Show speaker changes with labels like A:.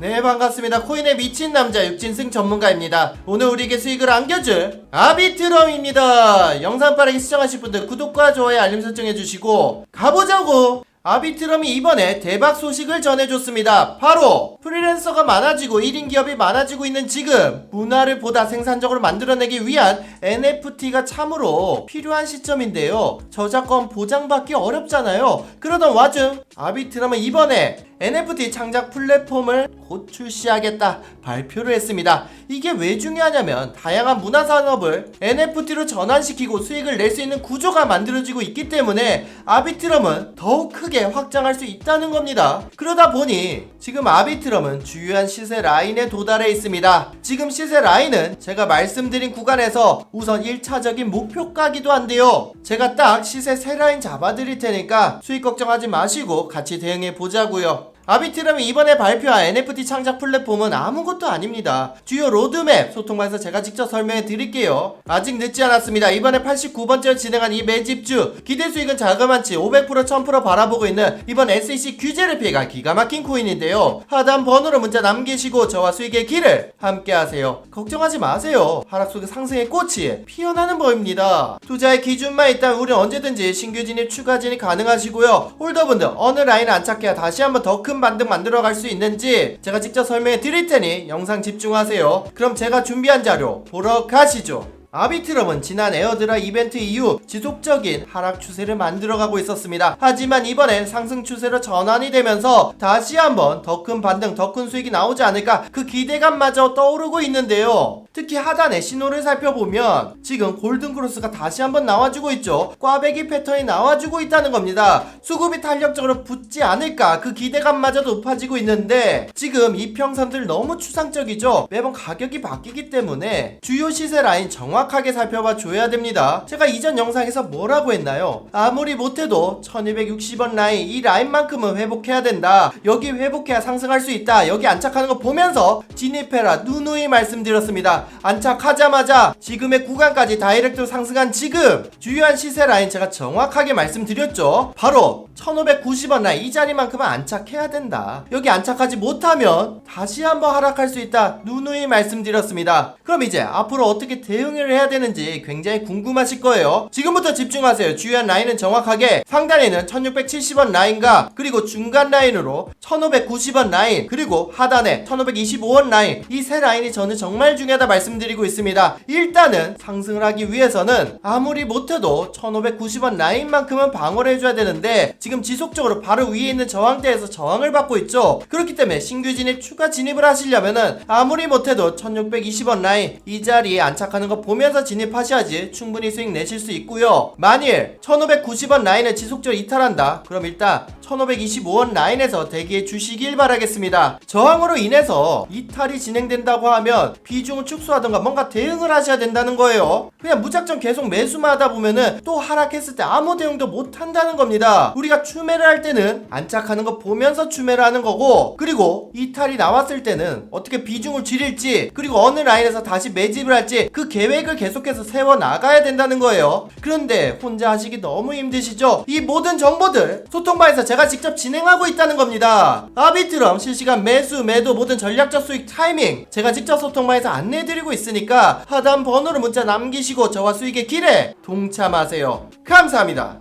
A: 네 반갑습니다 코인에 미친 남자 육진승 전문가입니다 오늘 우리에게 수익을 안겨줄 아비트럼입니다 영상 빠르게 시청하실 분들 구독과 좋아요 알림 설정해 주시고 가보자고 아비트럼이 이번에 대박 소식을 전해줬습니다. 바로 프리랜서가 많아지고 1인 기업이 많아지고 있는 지금 문화를 보다 생산적으로 만들어내기 위한 NFT가 참으로 필요한 시점인데요. 저작권 보장받기 어렵잖아요. 그러던 와중 아비트럼은 이번에 NFT 창작 플랫폼을 곧 출시하겠다 발표를 했습니다. 이게 왜 중요하냐면 다양한 문화 산업을 NFT로 전환시키고 수익을 낼 수 있는 구조가 만들어지고 있기 때문에 아비트럼은 더욱 크게 확장할 수 있다는 겁니다. 그러다 보니 지금 아비트럼은 주요한 시세 라인에 도달해 있습니다. 지금 시세 라인은 제가 말씀드린 구간에서 우선 1차적인 목표가기도 한데요. 제가 딱 시세 세 라인 잡아드릴 테니까 수익 걱정하지 마시고 같이 대응해 보자고요. 아비트럼이 이번에 발표한 NFT 창작 플랫폼은 아무것도 아닙니다. 주요 로드맵 소통방에서 제가 직접 설명해 드릴게요. 아직 늦지 않았습니다. 이번에 89번째로 진행한 이 매집주 기대 수익은 자그만치 500% 1000% 바라보고 있는 이번 SEC 규제를 피해가 기가 막힌 코인인데요. 하단 번호로 문자 남기시고 저와 수익의 길을 함께 하세요. 걱정하지 마세요. 하락 속의 상승의 꽃이 피어나는 법입니다. 투자의 기준만 있다면 우리 언제든지 신규 진입 추가 진입 가능하시고요. 홀더분들 어느 라인을 안착해야 다시 한번 더큰 반등 만들어 갈 수 있는지 제가 직접 설명해 드릴 테니 영상 집중하세요. 그럼 제가 준비한 자료 보러 가시죠. 아비트럼은 지난 에어드라 이벤트 이후 지속적인 하락 추세를 만들어가고 있었습니다. 하지만 이번엔 상승 추세로 전환이 되면서 다시 한번 더 큰 반등, 더 큰 수익이 나오지 않을까 그 기대감마저 떠오르고 있는데요. 특히 하단의 신호를 살펴보면 지금 골든크로스가 다시 한번 나와주고 있죠. 꽈배기 패턴이 나와주고 있다는 겁니다. 수급이 탄력적으로 붙지 않을까 그 기대감마저 높아지고 있는데 지금 이 평선들 너무 추상적이죠. 매번 가격이 바뀌기 때문에 주요 시세 라인 정확 하게 살펴봐 줘야 됩니다. 제가 이전 영상에서 뭐라고 했나요? 아무리 못해도 1260원 라인 이 라인만큼은 회복해야 된다. 여기 회복해야 상승할 수 있다. 여기 안착하는 거 보면서 진입해라. 누누이 말씀드렸습니다. 안착하자마자 지금의 구간까지 다이렉트로 상승한 지금 주요한 시세 라인 제가 정확하게 말씀드렸죠. 바로 1590원 라인 이 자리만큼은 안착해야 된다. 여기 안착하지 못하면 다시 한번 하락할 수 있다. 누누이 말씀드렸습니다. 그럼 이제 앞으로 어떻게 대응을 해야 되는지 굉장히 궁금하실 거예요. 지금부터 집중하세요. 주요한 라인은 정확하게 상단에는 1670원 라인과 그리고 중간 라인으로 1590원 라인 그리고 하단에 1525원 라인 이 세 라인이 저는 정말 중요하다 말씀드리고 있습니다. 일단은 상승을 하기 위해서는 아무리 못해도 1590원 라인만큼은 방어를 해줘야 되는데 지금 지속적으로 바로 위에 있는 저항대에서 저항을 받고 있죠. 그렇기 때문에 신규 진입 추가 진입을 하시려면은 아무리 못해도 1620원 라인 이 자리에 안착하는 거 보면 서 진입하셔야지 충분히 수익 내실 수 있고요. 만일 1590원 라인을 지속적으로 이탈한다. 그럼 일단 1525원 라인에서 대기해 주시길 바라겠습니다. 저항으로 인해서 이탈이 진행된다고 하면 비중을 축소하던가 뭔가 대응을 하셔야 된다는 거예요. 그냥 무작정 계속 매수만 하다 보면은 또 하락했을 때 아무 대응도 못 한다는 겁니다. 우리가 추매를 할 때는 안착하는 거 보면서 추매를 하는 거고 그리고 이탈이 나왔을 때는 어떻게 비중을 줄일지 그리고 어느 라인에서 다시 매집을 할지 그 계획을 계속해서 세워 나가야 된다는 거예요. 그런데 혼자 하시기 너무 힘드시죠? 이 모든 정보들 소통방에서 제가 직접 진행하고 있다는 겁니다. 아비트럼 실시간 매수, 매도 모든 전략적 수익 타이밍 제가 직접 소통방에서 안내해드리고 있으니까 하단 번호로 문자 남기시고 저와 수익의 길에 동참하세요. 감사합니다.